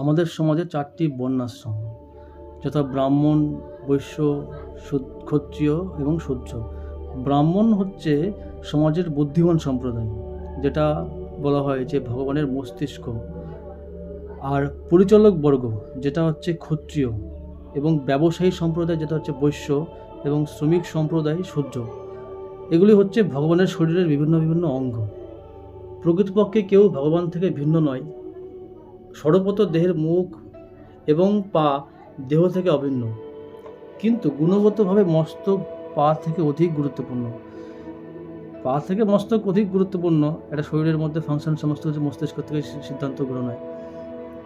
আমাদের সমাজে চারটি বর্ণাশ্রম যথা ব্রাহ্মণ, বৈশ্য ক্ষত্রিয় এবং শূদ্র ব্রাহ্মণ হচ্ছে সমাজের বুদ্ধিমান সম্প্রদায়, যেটা বলা হয় যে ভগবানের মস্তিষ্ক। আর পরিচালক বর্গ, যেটা হচ্ছে ক্ষত্রিয় এবং ব্যবসায়ী সম্প্রদায়, যেটা হচ্ছে বৈশ্য এবং শ্রমিক সম্প্রদায় শূদ্র এগুলি হচ্ছে ভগবানের শরীরের বিভিন্ন বিভিন্ন অঙ্গ। প্রকৃতপক্ষে কেউ ভগবান থেকে ভিন্ন নয় সর্বত দেহের মুখ এবং পা দেহ থেকে অভিন্ন। কিন্তু গুণগতভাবে মস্তক পা থেকে অধিক গুরুত্বপূর্ণ। পা থেকে মস্তক অধিক গুরুত্বপূর্ণ এটা শরীরের মধ্যে ফাংশন সমস্ত কিছু মস্তিষ্ক থেকে সিদ্ধান্ত গ্রহণ হয়।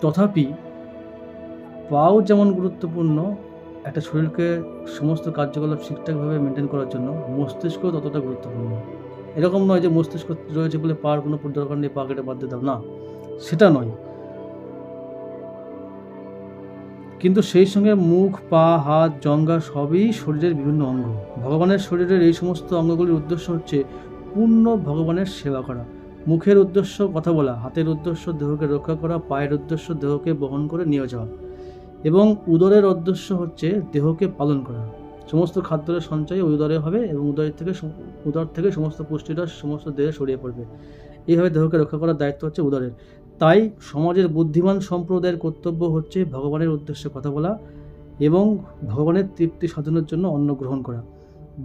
তথাপি পাও যেমন গুরুত্বপূর্ণ, একটা শরীরকে সমস্ত কার্যকলাপ ঠিকঠাকভাবে মেনটেন করার জন্য মস্তিষ্ক ততটা গুরুত্বপূর্ণ। এরকম নয় যে মস্তিষ্ক রয়েছে বলে পার কোনো দরকার নেই, পা কেটে বাদ দাও। না, সেটা নয়। কিন্তু সেই সঙ্গে মুখ, পা, হাত, জঙ্গা সবই শরীরের বিভিন্ন অঙ্গ। ভগবানের শরীরের এই সমস্ত অঙ্গগুলির উদ্দেশ্য হচ্ছে পূর্ণ ভগবানের সেবা করা। মুখের উদ্দেশ্য কথা বলা, হাতের উদ্দেশ্য দেহকে রক্ষা করা, পায়ের উদ্দেশ্য দেহকে বহন করে নিয়ে যাওয়া। এবং উদরের উদ্দেশ্য হচ্ছে দেহকে পালন করা। সমস্ত খাদ্যের সঞ্চয় উদরে হবে এবং উদরের থেকে উদর থেকে সমস্ত পুষ্টিটা, সমস্ত দেহে ছড়িয়ে পড়বে। এইভাবে দেহকে রক্ষা করার দায়িত্ব হচ্ছে উদরের। তাই সমাজের বুদ্ধিমান সম্প্রদায়ের কর্তব্য হচ্ছে ভগবানের উদ্দেশ্যে কথা বলা এবং ভগবানের তৃপ্তি সাধনের জন্য অন্ন গ্রহণ করা।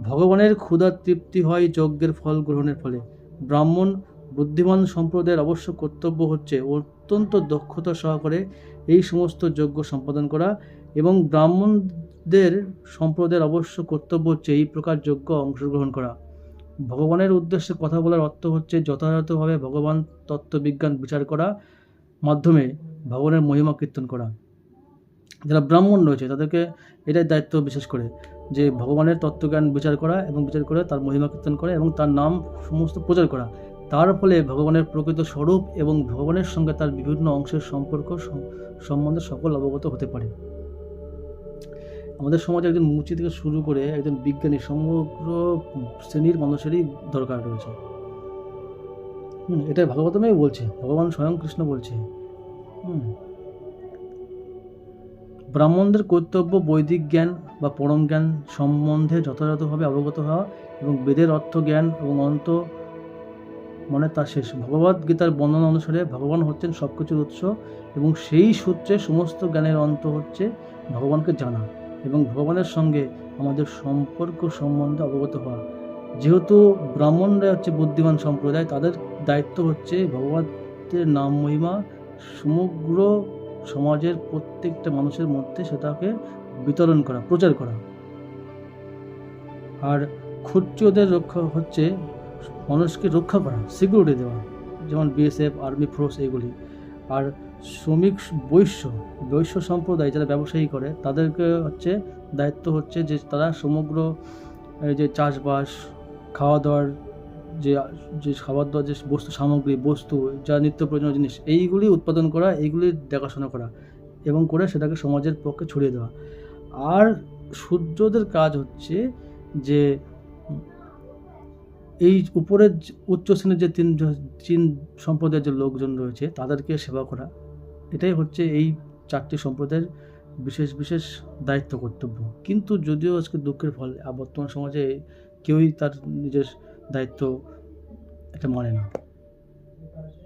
ভগবানের ক্ষুধার তৃপ্তি হয় যজ্ঞের ফল গ্রহণের ফলে। ব্রাহ্মণ বুদ্ধিমান সম্প্রদায়ের অবশ্য কর্তব্য হচ্ছে অত্যন্ত দক্ষতা সহকারে এই সমস্ত যজ্ঞ সম্পাদন করা এবং ব্রাহ্মণদের সম্প্রদায়ের অবশ্য কর্তব্য হচ্ছে এই প্রকার যজ্ঞ অংশগ্রহণ করা। ভগবানের উদ্দেশ্যে কথা বলার অর্থ হচ্ছে যথাযথভাবে ভগবান তত্ত্ববিজ্ঞান বিচার করা, মাধ্যমে ভগবানের মহিমা কীর্তন করা। যারা ব্রাহ্মণ রয়েছে, তাদেরকে এটাই দায়িত্ব বিশেষ করে যে ভগবানের তত্ত্বজ্ঞান বিচার করা এবং বিচার করে তার মহিমা কীর্তন করা এবং তার নাম সমস্ত প্রচার করা। তার ফলে ভগবানের প্রকৃত স্বরূপ এবং ভগবানের সঙ্গে তার বিভিন্ন অংশের সম্পর্ক সম্বন্ধে সকল অবগত হতে পারে। আমাদের সমাজে একজন মুচি থেকে শুরু করে একজন বিজ্ঞানী সমগ্র শ্রেণির মানুষেরই দরকার রয়েছে। হুম এটা ভাগবতমেই বলছে। ভগবান স্বয়ং কৃষ্ণ বলছে। হুম। ব্রাহ্মণদের কর্তব্য বৈদিক জ্ঞান বা পরম জ্ঞান সম্বন্ধে যথাযথভাবে অবগত হওয়া এবং বেদের অর্থ জ্ঞান এবং অন্ত মানে তার শেষ। ভগবদ গীতার বর্ণনা অনুসারে ভগবান হচ্ছেন সব কিছুর উৎস এবং সেই সূত্রে সমস্ত জ্ঞানের অন্ত হচ্ছে ভগবানকে জানা। এবং ভগবানের সঙ্গে আমাদের সম্পর্ক সম্বন্ধে অবগত হওয়া। যেহেতু ব্রাহ্মণরা হচ্ছে বুদ্ধিমান সম্প্রদায়, তাদের দায়িত্ব হচ্ছে ভগবতের নাম মহিমা সমগ্র সমাজের প্রত্যেকটা মানুষের মধ্যে সেটাকে বিতরণ করা, প্রচার করা। আর ক্ষত্রিয়দের রক্ষা হচ্ছে মানুষকে রক্ষা করা সিকিউরিটি দেওয়া, যেমন বিএসএফ আর্মি ফোর্স এগুলি আর শ্রমিক বৈশ্য বৈশ্য সম্প্রদায় যারা ব্যবসায়ী করে, তাদেরকে হচ্ছে দায়িত্ব হচ্ছে যে তারা সমগ্র, এই যে চাষবাস খাওয়া দাওয়ার যে যে খাবার দাওয়ার যে বস্তু, সামগ্রী, বস্তু, যা নিত্য প্রয়োজনীয় জিনিস, এইগুলি উৎপাদন করা, এইগুলি দেখাশোনা করা এবং করে সেটাকে সমাজের পক্ষে ছড়িয়ে দেওয়া। আর সূর্যদের কাজ হচ্ছে যে এই উপরের উচ্চ শ্রেণির যে তিন চীন সম্প্রদায়ের যে লোকজন রয়েছে, তাদেরকে সেবা করা, এটাই হচ্ছে এই চারটি সম্প্রদায়ের বিশেষ বিশেষ দায়িত্ব, কর্তব্য। কিন্তু যদিও আজকে দুঃখের ফল বর্তমান সমাজে কেউই তার নিজের দায়িত্ব এটা মানে না।